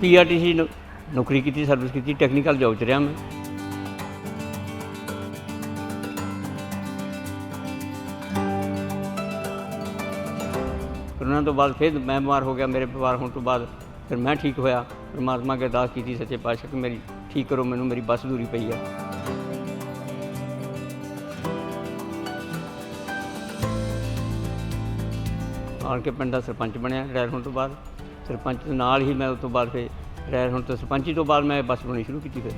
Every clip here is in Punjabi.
ਪੀਆਰਟੀਸੀ ਨੌਕਰੀ ਕੀਤੀ ਸਰਵਿਸ ਕੀਤੀ ਟੈਕਨੀਕਲ ਜੌਬ 'ਚ ਰਿਹਾ ਮੈਂ। ਉਹਨਾਂ ਤੋਂ ਬਾਅਦ ਫਿਰ ਮੈਂ ਬਿਮਾਰ ਹੋ ਗਿਆ, ਮੇਰੇ ਬਿਮਾਰ ਹੋਣ ਤੋਂ ਬਾਅਦ ਫਿਰ ਮੈਂ ਠੀਕ ਹੋਇਆ। ਪਰਮਾਤਮਾ ਅੱਗੇ ਅਰਦਾਸ ਕੀਤੀ, ਸੱਚੇ ਪਾਤਸ਼ਾਹ ਕਿ ਮੇਰੀ ਠੀਕ ਕਰੋ, ਮੈਨੂੰ ਮੇਰੀ ਬਸ ਦੂਰੀ ਪਈ ਆ। ਆਣ ਕੇ ਪਿੰਡ ਦਾ ਸਰਪੰਚ ਬਣਿਆ, ਰਿਟਾਇਰ ਹੋਣ ਤੋਂ ਬਾਅਦ। ਸਰਪੰਚ ਦੇ ਨਾਲ ਹੀ ਮੈਂ ਉਸ ਤੋਂ ਬਾਅਦ ਫਿਰ ਰਿਟਾਇਰ ਹੋਣ ਤੋਂ ਸਰਪੰਚੀ ਤੋਂ ਬਾਅਦ ਮੈਂ ਬੱਸ ਬਣਾਉਣੀ ਸ਼ੁਰੂ ਕੀਤੀ ਫਿਰ।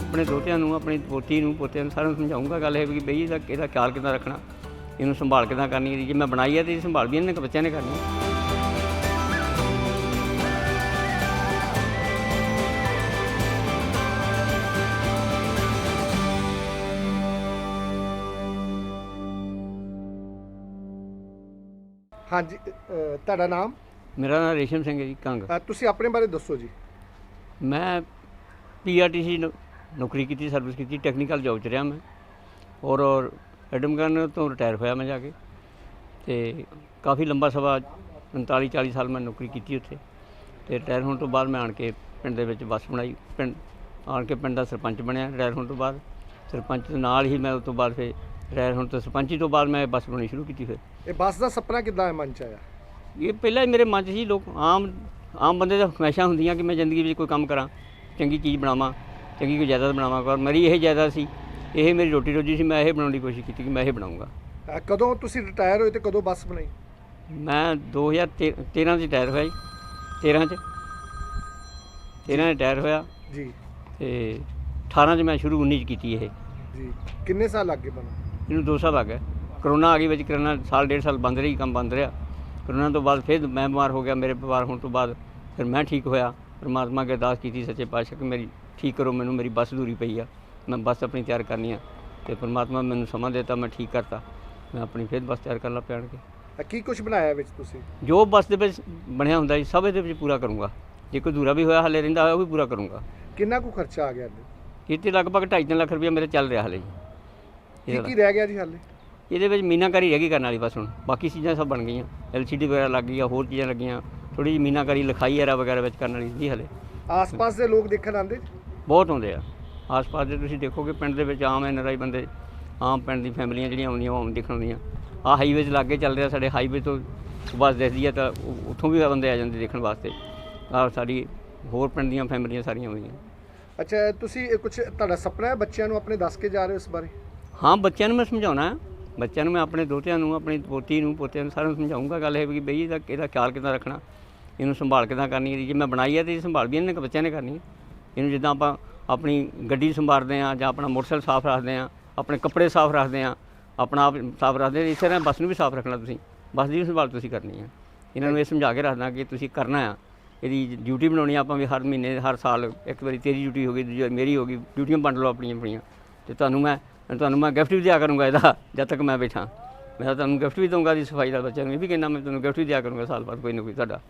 ਆਪਣੇ ਦੋਤਿਆਂ ਨੂੰ, ਆਪਣੀ ਪੋਤੀ ਨੂੰ, ਪੋਤਿਆਂ ਨੂੰ ਸਾਰਿਆਂ ਨੂੰ ਸਮਝਾਉਂਗਾ ਗੱਲ ਇਹ ਵੀ ਬਈ ਇਹਦਾ ਇਹਦਾ ਖਿਆਲ ਕਿੱਦਾਂ ਰੱਖਣਾ, ਇਹਨੂੰ ਸੰਭਾਲ ਕਿੱਦਾਂ ਕਰਨੀ ਜੇ ਮੈਂ ਬਣਾਈ ਹੈ ਤੇ ਇਹਦੀ ਸੰਭਾਲ ਵੀ ਇਹਨਾਂ ਨੇ ਬੱਚਿਆਂ ਨੇ ਕਰਨੀ ਹਾਂਜੀ ਅ, ਤੁਹਾਡਾ ਨਾਮ? ਮੇਰਾ ਨਾਮ ਰੇਸ਼ਮ ਸਿੰਘ ਹੈ ਜੀ ਕੰਗ। ਅ, ਤੁਸੀਂ ਆਪਣੇ ਬਾਰੇ ਦੱਸੋ ਜੀ। ਮੈਂ ਪੀਆਰਟੀਸੀ ਨੌਕਰੀ ਕੀਤੀ ਸਰਵਿਸ ਕੀਤੀ ਟੈਕਨੀਕਲ ਜੌਬ 'ਚ ਰਿਹਾ ਮੈਂ। ਔਰ ਔਰ ਐਡਮਗਨ ਤੋਂ ਰਿਟਾਇਰ ਹੋਇਆ ਮੈਂ ਜਾ ਕੇ। ਤੇ ਕਾਫੀ ਲੰਬਾ ਸਵਾ 45 40 ਸਾਲ ਮੈਂ ਨੌਕਰੀ ਕੀਤੀ ਉੱਥੇ। ਤੇ ਰਿਟਾਇਰ ਹੋਣ ਤੋਂ ਬਾਅਦ ਮੈਂ ਆਣ ਕੇ ਪਿੰਡ ਦੇ ਵਿੱਚ ਬੱਸ ਬਣਾਈ। ਪਿੰਡ ਆਣ ਕੇ ਪਿੰਡ ਦਾ ਸਰਪੰਚ ਬਣਿਆ ਰਿਟਾਇਰ ਹੋਣ ਤੋਂ ਬਾਅਦ। ਸਰਪੰਚ ਦੇ ਨਾਲ ਹੀ ਮੈਂ ਉਸ ਤੋਂ ਬਾਅਦ ਫਿਰ ਰਿਟਾਇਰ ਹੋਣ ਤੋਂ ਸਰਪੰਚੀ ਤੋਂ ਬਾਅਦ ਮੈਂ ਬੱਸ ਬਣਾਉਣੀ ਸ਼ੁਰੂ ਕੀਤੀ ਫਿਰ। ਇਹ ਬੱਸ ਦਾ ਸੁਪਨਾ ਕਿੱਦਾਂ ਮਨ ਚ ਆਇਆ? ਇਹ ਪਹਿਲਾਂ ਹੀ ਮੇਰੇ ਮਨ 'ਚ ਸੀ ਲੋਕ ਆਮ ਆਮ ਬੰਦੇ ਦਾ ਹਮੇਸ਼ਾ ਹੁੰਦੀਆਂ ਕਿ ਮੈਂ ਜ਼ਿੰਦਗੀ ਵਿੱਚ ਕੋਈ ਕੰਮ ਕਰਾਂ ਚੰਗੀ ਚੀਜ਼ ਬਣਾਵਾਂ ਚੰਗੀ ਕੋਈ ਜਾਇਦਾਦ ਬਣਾਵਾਂ ਪਰ ਮੇਰੀ ਇਹ ਜਾਇਦਾਦ ਸੀ ਇਹ ਮੇਰੀ ਰੋਟੀ ਰੋਜੀ ਸੀ ਮੈਂ ਇਹ ਬਣਾਉਣ ਦੀ ਕੋਸ਼ਿਸ਼ ਕੀਤੀ ਕਿ ਮੈਂ ਇਹ ਬਣਾਉਂਗਾ। ਕਦੋਂ ਤੁਸੀਂ ਰਿਟਾਇਰ ਹੋਏ ਤੇ ਕਦੋਂ ਬੱਸ ਬਣਾਈ? ਮੈਂ 2013 'ਚ ਰਿਟਾਇਰ ਹੋਇਆ ਜੀ 13 'ਚ। 13 ਰਿਟਾਇਰ ਹੋਇਆ। ਜੀ। ਤੇ 18 'ਚ ਮੈਂ ਸ਼ੁਰੂ 19 'ਚ ਕੀਤੀ ਇਹ। ਜੀ। ਕਿੰਨੇ ਸਾਲ ਲੱਗੇ ਬਣ ਇਹਨੂੰ 2 ਸਾਲ ਲੱਗ ਗਏ। ਕਰੋਨਾ ਆ ਗਈ ਵਿੱਚ ਕਰੋਨਾ ਸਾਲ ਡੇਢ ਸਾਲ ਬੰਦ ਰਹੀ ਕੰਮ ਬੰਦ ਰਿਹਾ। ਕਰੋਨਾ ਤੋਂ ਬਾਅਦ ਫਿਰ ਮੈਂ ਬਿਮਾਰ ਹੋ ਗਿਆ ਮੇਰੇ ਬਿਮਾਰ ਹੋਣ ਤੋਂ ਬਾਅਦ ਫਿਰ ਮੈਂ ਠੀਕ ਹੋਇਆ। ਪਰਮਾਤਮਾ ਅੱਗੇ ਅਰਦਾਸ ਕੀਤੀ ਸੱਚੇ ਪਾਤਸ਼ਾਹ ਕਿ ਮੇਰੀ ਠੀਕ ਕਰੋ ਮੈਨੂੰ ਮੇਰੀ ਬੱਸ ਦੂਰੀ ਪਈ ਆ। ਮੈਂ ਬੱਸ ਆਪਣੀ ਤਿਆਰ ਕਰਨੀ ਆ ਤੇ ਪਰਮਾਤਮਾ ਮੈਨੂੰ ਸਮਾਂ ਦਿੱਤਾ ਮੈਂ ਠੀਕ ਕਰਤਾ। ਮੈਂ ਆਪਣੀ ਫਿਰ ਬੱਸ ਤਿਆਰ ਕਰਨ ਲੱਗ ਪਿਆ ਆਣ ਕੇ ਕੀ ਕੁਝ ਬਣਾਇਆ ਵਿੱਚ ਤੁਸੀਂ? ਜੋ ਬੱਸ ਦੇ ਵਿੱਚ ਬਣਿਆ ਹੁੰਦਾ ਜੀ ਸਭ ਇਹਦੇ ਵਿੱਚ ਪੂਰਾ ਕਰੂੰਗਾ। ਜੇ ਕੋਈ ਅਧੂਰਾ ਵੀ ਹੋਇਆ ਹਲੇ ਰਹਿੰਦਾ ਹੋਇਆ ਉਹ ਵੀ ਪੂਰਾ ਕਰੂੰਗਾ। ਕਿੰਨਾ ਕੁ ਖਰਚਾ ਆ ਗਿਆ ਜੀ ਇਹ 'ਤੇ ਲਗਭਗ 2.5 ਲੱਖ ਰੁਪਇਆ ਮੇਰੇ ਚੱਲ ਰਿਹਾ ਹਲੇ ਜੀ। ਕੀ। ਕੀ ਰਹਿ ਗਿਆ ਜੀ ਹਾਲੇ? ਇਹਦੇ ਵਿੱਚ ਮੀਨਾਕਾਰੀ ਰਹਿ ਗਈ ਕਰਨ ਵਾਲੀ ਬਸ ਹੁਣ। ਬਾਕੀ ਚੀਜ਼ਾਂ ਸਭ ਬਣ ਗਈਆਂ। ਐਲਸੀਡੀ ਵਗੈਰਾ ਲੱਗ ਗਈਆਂ ਹੋਰ ਚੀਜ਼ਾਂ ਲੱਗੀਆਂ। ਥੋੜੀ ਜਿਹੀ ਮੀਨਾਕਾਰੀ ਲਿਖਾਈ ਐਰਾ ਵਗੈਰਾ ਵਿੱਚ ਕਰਨ ਵਾਲੀ ਜੀ ਹਲੇ। ਆਸ-ਪਾਸ ਦੇ ਲੋਕ ਦੇਖਣ ਆਉਂਦੇ? ਬਹੁਤ ਆਉਂਦੇ ਆ। ਆਸ-ਪਾਸ ਦੇ ਤੁਸੀਂ ਦੇਖੋਗੇ ਪਿੰਡ ਦੇ ਵਿੱਚ ਆਮ ਐਨਆਰਆਈ ਬੰਦੇ ਆਮ ਪਿੰਡ ਦੀ ਫੈਮਲੀਆਂ ਜਿਹੜੀਆਂ ਆਉਂਦੀਆਂ ਉਹ ਆਮ ਦੇਖਣ ਆਉਂਦੀਆਂ। ਆ ਹਾਈਵੇ 'ਚ ਲਾਗੇ ਚੱਲ ਰਿਹਾ ਸਾਡੇ ਹਾਈਵੇ ਤੋਂ ਬੱਸ ਦਿਸਦੀ ਆ ਤਾਂ ਉੱਥੋਂ ਵੀ ਬੰਦੇ ਆ ਜਾਂਦੇ ਦੇਖਣ ਵਾਸਤੇ। ਆ ਸਾਡੀ ਹੋਰ ਪਿੰਡ ਦੀਆਂ ਫੈਮਲੀਆਂ ਸਾਰੀਆਂ ਆਉਂਦੀਆਂ। ਅੱਛਾ ਤੁਸੀਂ ਇਹ ਕੁਝ ਤੁਹਾਡਾ ਸੁਪਨਾ ਹੈ ਬੱਚਿਆਂ ਨੂੰ ਆਪਣੇ ਦੱਸ ਕੇ ਜਾ ਰਹੇ ਹੋ ਇਸ ਬਾਰੇ? ਹਾਂ, ਬੱਚਿਆਂ ਨੂੰ ਮੈਂ ਸਮਝਾਉਣਾ। ਹੈ। ਬੱਚਿਆਂ ਨੂੰ ਮੈਂ ਆਪਣੇ ਦੋਤਿਆਂ ਨੂੰ, ਆਪਣੀ ਪੋਤੀ ਨੂੰ, ਪੋਤਿਆਂ ਨੂੰ ਸਾਰਿਆਂ ਨੂੰ ਸਮਝਾਉਂਗਾ ਗੱਲ ਇਹ ਵੀ ਬਈ ਇਹਦਾ ਇਹਦਾ ਖਿਆਲ ਕਿੱਦਾਂ ਰੱਖਣਾ। ਇਹਨੂੰ ਸੰਭਾਲ ਕਿੱਦਾਂ ਕਰਨੀ ਹੈ? ਜੇ ਮੈਂ ਬਣਾਈ ਹੈ ਤੇ ਇਹਦੀ ਸੰਭਾਲ ਵੀ ਇਹਨਾਂ ਨੇ ਬੱਚਿਆਂ ਨੇ ਕਰਨੀ ਹੈ। ਇਹਨੂੰ ਜਿੱਦਾਂ ਆਪਾਂ ਆਪਣੀ ਗੱਡੀ ਸੰਭਾਲਦੇ ਆ ਜਾਂ ਆਪਣਾ ਮੋਟਰਸਾਈਕਲ ਸਾਫ਼ ਰੱਖਦੇ ਆ ਆਪਣੇ ਕੱਪੜੇ ਸਾਫ਼ ਰੱਖਦੇ ਆ ਆਪਣਾ ਆਪ ਸਾਫ਼ ਰੱਖਦੇ ਇਸ ਤਰ੍ਹਾਂ ਬੱਸ ਨੂੰ ਵੀ ਸਾਫ਼ ਰੱਖਣਾ ਤੁਸੀਂ। ਬੱਸ ਦੀ ਵੀ ਸੰਭਾਲ ਤੁਸੀਂ ਕਰਨੀ ਹੈ। ਇਹਨਾਂ ਨੂੰ ਇਹ ਸਮਝਾ ਕੇ ਰੱਖਦਾ ਕਿ ਤੁਸੀਂ ਕਰਨਾ ਆ। ਇਹਦੀ ਡਿਊਟੀ ਬਣਾਉਣੀ ਆਪਾਂ ਵੀ ਹਰ ਮਹੀਨੇ, ਹਰ ਸਾਲ ਇੱਕ ਵਾਰੀ ਤੇਰੀ ਡਿਊਟੀ ਹੋ ਗਈ, ਦੂਜੀ ਵਾਰੀ ਮੇਰੀ ਹੋ ਗਈ, ਡਿਊਟੀਆਂ ਵੰਡ ਲਓ ਆਪਣੀਆਂ ਆਪਣੀਆਂ। ਤੇ ਤੁਹਾਨੂੰ ਮੈਂ ਤੁਹਾਨੂੰ, ਮੈਂ ਗਿਫਟ ਵੀ ਦਿਆ ਕਰੂੰਗਾ ਇਹਦਾ, ਜਦ ਤੱਕ ਮੈਂ ਬੈਠਾ। ਮੈਂ ਤਾਂ ਤੁਹਾਨੂੰ ਗਿਫਟ ਵੀ ਦਊਂਗਾ ਦੀ ਸਫ਼ਾਈ ਦਾ ਬੱਚਿਆਂ ਨੂੰ ਇਹ ਵੀ ਕਹਿੰਦਾ, ਮੈਂ ਤੁਹਾਨੂੰ ਗਿਫਟ ਵੀ ਦਿਆ ਕਰੂੰਗਾ, ਸਾਲ ਬਾਅਦ ਕੋਈ ਨਾ ਕੋਈ ਤੁਹਾਡਾ।